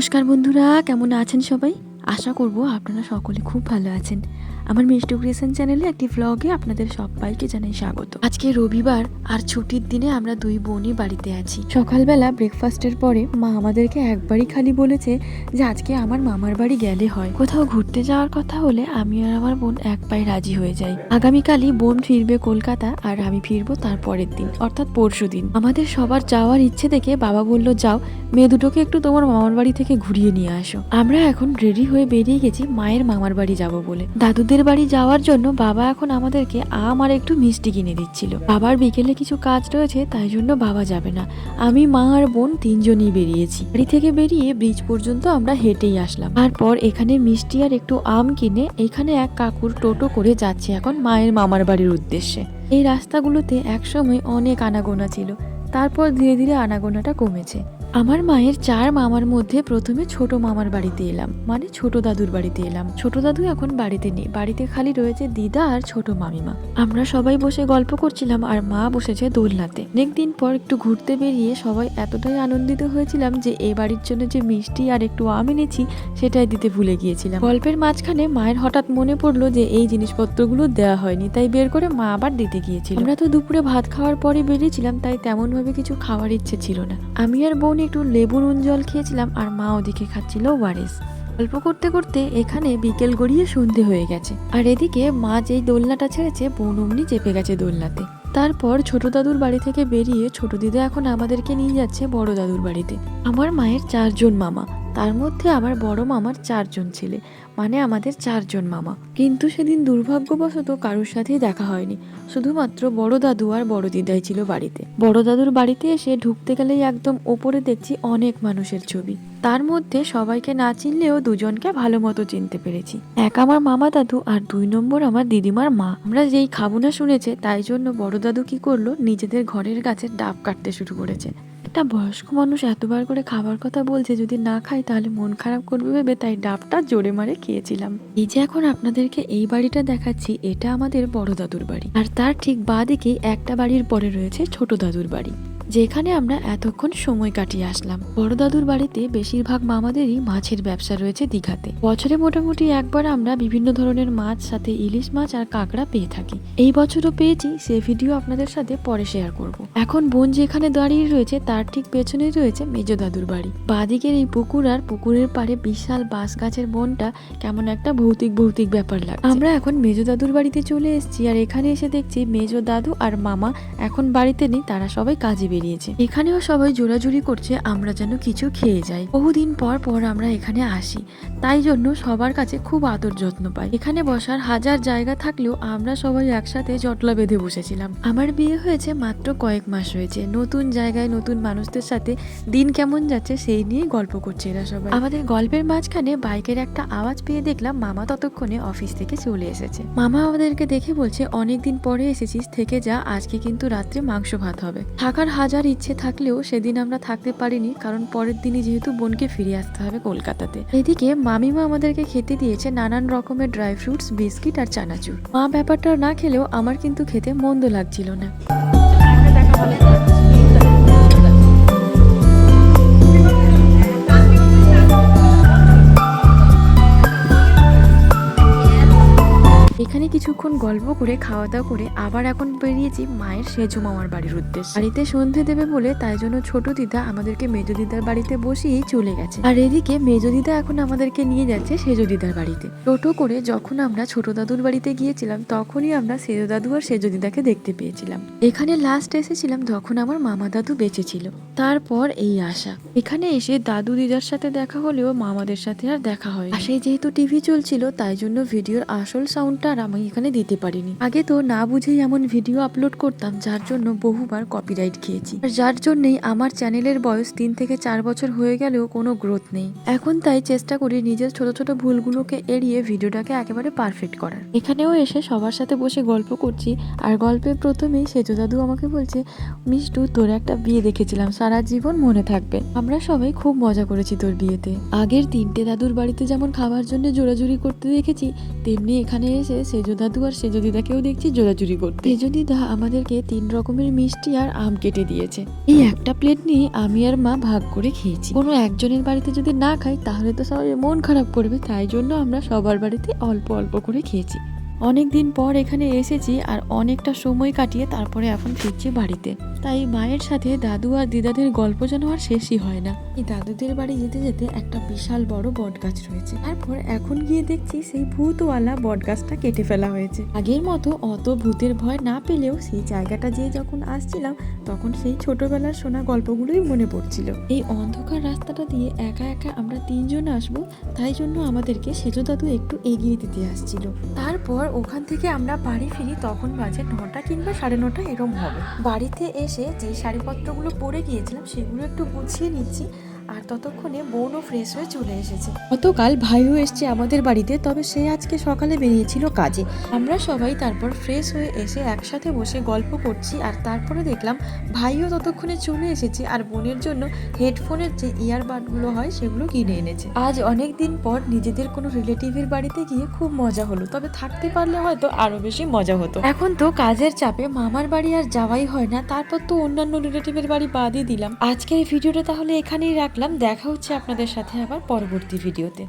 নমস্কার বন্ধুরা কেমন আছেন সবাই? আশা করব আপনারা সকলে খুব ভালো আছেন। আমার মিষ্টি ক্রিয়েশন চ্যানেলে একটি ভ্লগে আপনাদের সবাইকে জানাই স্বাগত। আজকে রবিবার আর ছুটির দিনে আমরা দুই বোনই বাড়িতে আছি। সকালবেলা ব্রেকফাস্টের পরে মা আমাদেরকে একবারই খালি বলেছে যে আজকে আমার মামার বাড়ি গেলে হয়। কোথাও ঘুরতে যাওয়ার কথা হলে আমি আর আমার বোন এক পায়ে রাজি হয়ে যাই। আগামীকালই বোন ফিরবে কলকাতা আর আমি ফিরবো তার পরের দিন, অর্থাৎ পরশু দিন। আমাদের সবার যাওয়ার ইচ্ছে দেখে বাবা বলল, যাও, মেয়ে দুটোকে একটু তোমার মামার বাড়ি থেকে ঘুরিয়ে নিয়ে আসো। আমরা এখন রেডি হয়ে বেরিয়ে গেছি মায়ের মামার বাড়ি যাব বলে। দাদুদের বাড়ি যাওয়ার জন্য বাবা এখন আমাদেরকে আম আর একটু মিষ্টি কিনে দিচ্ছিল। বাবার বিকেলে কিছু কাজ রয়েছে, তাই জন্য বাবা যাবে না। আমি, মা আর বোন তিনজনই বেরিয়েছি। বাড়ি থেকে বেরিয়ে ব্রিজ পর্যন্ত আমরা হেঁটেই আসলাম। তারপর এখানে মিষ্টি আর একটু আম কিনে এখানে এক কাকুর টোটো করে যাচ্ছে এখন মায়ের মামার বাড়ির উদ্দেশ্যে। এই রাস্তাগুলোতে একসময় অনেক আনাগোনা ছিল। তারপর ধীরে ধীরে আনাগোনাটা কমেছে। আমার মায়ের চার মামার মধ্যে প্রথমে ছোট মামার বাড়িতে এলাম মানে ছোট দাদুর বাড়িতে এলাম। ছোট দাদু এখন বাড়িতে নেই, বাড়িতে খালি রয়েছে দিদা আর ছোট মামিমা। আমরা সবাই বসে গল্প করছিলাম আর মা বসেছে দোলনাতে। অনেক দিন পর একটু ঘুরতে বেরিয়ে সবাই এতটাই আনন্দিত হয়েছিলাম যে এই বাড়ির জন্য যে মিষ্টি আর একটু আম এনেছি, সেটাই দিতে ভুলে গিয়েছিলাম। গল্পের মাঝখানে মায়ের হঠাৎ মনে পড়ল যে এই জিনিসপত্রগুলো দেওয়া হয়নি, তাই বের করে মা আবার দিতে গিয়েছিল। আমরা তো দুপুরে ভাত খাওয়ার পরে বেরিয়েছিলাম, তাই তেমন ভাবে কিছু খাওয়ার ইচ্ছে ছিল না। আমি আর বোন একটু লেবু নুন জল খেয়েছিলাম আর মা ওদিকে খাচ্ছিল ওয়ারেস। গল্প করতে করতে এখানে বিকেল গড়িয়ে সন্ধে হয়ে গেছে। আর এদিকে মা যেই দোলনাটা ছেড়েছে, বোন অমনি চেপে গেছে দোলনাতে। তারপর ছোট দাদুর বাড়ি থেকে বেরিয়ে ছোট দিদা এখন আমাদেরকে নিয়ে যাচ্ছে বড় দাদুর বাড়িতে। আমার মায়ের চারজন মামা। তার মধ্যে আমার বড় মামার চারজন ছেলে মানে আমাদের চারজন মামা। কিন্তু সেদিন দুর্ভাগ্যবশত কারোর সাথেই দেখা হয়নি, শুধুমাত্র বড় দাদু আর বড় দিদাই ছিল বাড়িতে। বড় দাদুর বাড়িতে এসে ঢুকতে গেলেই একদম ওপরে দেখছি অনেক মানুষের ছবি। তার মধ্যে সবাইকে না চিনলেও দুজনকে ভালো মতো চিনতে পেরেছি। এক আমার মামা দাদু আর দুই নম্বর আমার দিদিমার মা। আমরা যেই খাব না শুনেছে, তাই জন্য বড় দাদু কি করল, নিজেদের ঘরের গাছের ডাব কাটতে শুরু করেছে। একটা বয়স্ক মানুষ এতবার করে খাবার কথা বলছে, যদি না খাই তাহলে মন খারাপ করবে ভেবে তাই ডাবটা জোরে মারে খেয়েছিলাম। এই যে এখন আপনাদেরকে এই বাড়িটা দেখাচ্ছি, এটা আমাদের বড় দাদুর বাড়ি। আর তার ঠিক বাঁ দিকেই একটা বাড়ির পরে রয়েছে ছোট দাদুর বাড়ি। যেখানে আমরা এতক্ষণ সময় কাটিয়ে আসলাম। বড় দাদুর বাড়িতে বেশিরভাগ মামাদেরই মাছের ব্যবসা রয়েছে দীঘাতে। বছরে মোটামুটি একবার আমরা বিভিন্ন ধরনের মাছ, সাথে ইলিশ মাছ আর কাঁকড়া পেয়ে থাকি। এই বছরও পেয়েছি, সে ভিডিও আপনাদের সাথে পরে শেয়ার করব। এখন বোন যেখানে দাঁড়িয়ে রয়েছে, তার ঠিক পেছনেই রয়েছে মেজ দাদুর বাড়ি। বাদিকের এই পুকুর আর পুকুরের পাড়ে বিশাল বাঁশ গাছের বনটা কেমন একটা ভৌতিক ভৌতিক ব্যাপার লাগে আমরা এখন মেজ দাদুর বাড়িতে চলে এসেছি আর এখানে এসে দেখছি মেজ দাদু আর মামা এখন বাড়িতে নেই, তারা সবাই কাজে বেরিয়েছে। এখানেও সবাই জোরাজুরি করছে, আমরা যেন কিছু খেয়ে যাই। বহুদিন পর পর আমরা এখানে আসি, তাই জন্য সবার কাছে খুব আদর যত্ন পাই। এখানে বসার হাজার জায়গা থাকলেও আমরা সবাই একসাথে জটলা বেঁধে বসেছিলাম। আমার বিয়ে হয়েছে মাত্র কয়েক মাস হয়েছে। নতুন জায়গায় নতুন মানুষদের সাথে দিন কেমন যাচ্ছে সেই নিয়ে গল্প করছে এরা সবাই। আমাদের গল্পের মাঝখানে বাইকের একটা আওয়াজ পেয়ে দেখলাম মামা ততক্ষণে অফিস থেকে চলে এসেছে। মামা আমাদেরকে দেখে বলছে, অনেকদিন পরে এসেছিস, থেকে যা, আজকে কিন্তু রাত্রে মাংস ভাত হবে। থাকার হাজার ইচ্ছে থাকলেও সেদিন আমরা থাকতে পারিনি, কারণ পরের দিনই যেহেতু বোনকে ফিরে আসতে হবে কলকাতাতে। এদিকে মামিমা আমাদেরকে খেতে দিয়েছে নানান রকমের ড্রাই ফ্রুটস, বিস্কিট আর চানাচুর। মা ব্যাপারটা না খেলেও আমার কিন্তু খেতে মন্দ লাগছিল না। এখানে কিছুক্ষণ গল্প করে খাওয়া দাওয়া করে আবার এখন বেরিয়েছি মায়ের সেজু মামার বাড়ির উদ্দেশ্যে। বাড়িতে সন্ধে দেবে বলে তাই জন্য ছোট দিদা আমাদেরকে মেজ দিদার বাড়িতে বসিয়েই চলে গেছে। আর এদিকে মেজো দিদা এখন আমাদেরকে নিয়ে যাচ্ছে সেজো দিদার বাড়িতে। টোটো করে যখন আমরা ছোট দাদুর বাড়িতে গিয়েছিলাম, তখনই আমরা সেজো দাদু আর সেজো দিদাকে দেখতে পেয়েছিলাম। এখানে লাস্ট এসেছিলাম তখন আমার মামা দাদু বেঁচে ছিল। তারপর এই আশা। এখানে এসে দাদু দিদার সাথে দেখা হলেও মামাদের সাথে আর দেখা হয় পাশে যেহেতু টিভি চলছিল, তাই জন্য ভিডিওর আসল সাউন্ডটা আর আমি এখানে দিতে পারিনি। আগে তো না বুঝেই এমন ভিডিও আপলোড করতাম, যার জন্য বহুবার কপিরাইট খেয়েছি। আর যার জন্যই আমার চ্যানেলের বয়স তিন থেকে চার বছর হয়ে গেলেও কোনো গ্রোথ নেই। এখন তাই চেষ্টা করি নিজের ছোট ছোট ভুলগুলোকে এড়িয়ে ভিডিওটাকে একেবারে পারফেক্ট করার। এখানেও এসে সবার সাথে বসে গল্প করছি, আর গল্পের প্রথমেই সেজো দাদু আমাকে বলছে, মিষ্টু, তোর একটা বিয়ে দেখেছিলাম, সারা জীবন মনে থাকবে। আমরা সবাই খুব মজা করেছি তোর বিয়েতে। আগের তিনটে দাদুর বাড়িতে যেমন খাবার জন্য জোরাজুরি করতে দেখেছি, তেমনি এখানে এসে সেজো দাদু আর সেজো দিদাকেও দেখছি জোরাজুরি করতে। যদি দা আমাদেরকে তিন রকমের মিষ্টি আর আম কেটে দিয়েছে। এই একটা প্লেট নিয়ে আমি আর মা ভাগ করে খেয়েছি। কোনো একজনের বাড়িতে যদি না খাই তাহলে তো সবাই মন খারাপ করবে। তাই জন্য আমরা সবার বাড়িতে অল্প অল্প করে খেয়েছি। অনেক দিন পর এখানে এসেছি আর অনেকটা সময় কাটিয়ে তারপরে এখন ফিরছি বাড়িতে। তাই মায়ের সাথে দাদু আর দিদাদের গল্প যেন আর শেষই হয় না। এই দাদুদের বাড়ি যেতে যেতে একটা বিশাল বড় বট গাছ রয়েছে। তারপর এখন গিয়ে দেখছি সেই ভূতওয়ালা বট গাছটা কেটে ফেলা হয়েছে। আগের মতো অত ভূতের ভয় না পেলেও সেই জায়গাটা যেয়ে যখন আসছিলাম, তখন সেই ছোটবেলার শোনা গল্পগুলোই মনে পড়ছিল। এই অন্ধকার রাস্তাটা দিয়ে একা একা আমরা তিনজন আসব, তাই জন্য আমাদেরকে সেজো দাদু একটু এগিয়ে দিতে আসছিল। তারপর ওখান থেকে আমরা বাড়ি ফিরি তখন বাজে নটা কিংবা সাড়ে নটা এরম হবে। বাড়িতে এসে যে শাড়িপত্রগুলো পরে গিয়েছিলাম সেগুলো একটু গুছিয়ে নিচ্ছি। আর ততক্ষণে বোনও ফ্রেশ হয়ে চলে এসেছে। গতকাল ভাইও এসছে আমাদের বাড়িতে তবে সে আজকে সকালে বেরিয়েছিল কাজে। আমরা সবাই তারপর ফ্রেশ হয়ে এসে একসাথে বসে গল্প করছি আর তারপরে দেখলাম ভাইও ততক্ষণে চলে এসেছে আর বোনের জন্য হেডফোনের যে ইয়ারবাডগুলো হয় সেগুলো কিনে এনেছে। আজ অনেক দিন পর নিজেদের কোনো রিলেটিভের বাড়িতে গিয়ে খুব মজা হলো তবে থাকতে পারলে হয়তো আরও বেশি মজা হতো। এখন তো কাজের চাপে মামার বাড়ি আর যাওয়াই হয় না তারপর তো অন্যান্য রিলেটিভের বাড়ি বাদই দিলাম। আজকের এই ভিডিওটা তাহলে এখানেই রাখলাম দেখা হচ্ছে আপনাদের সাথে আবার পরবর্তী ভিডিওতে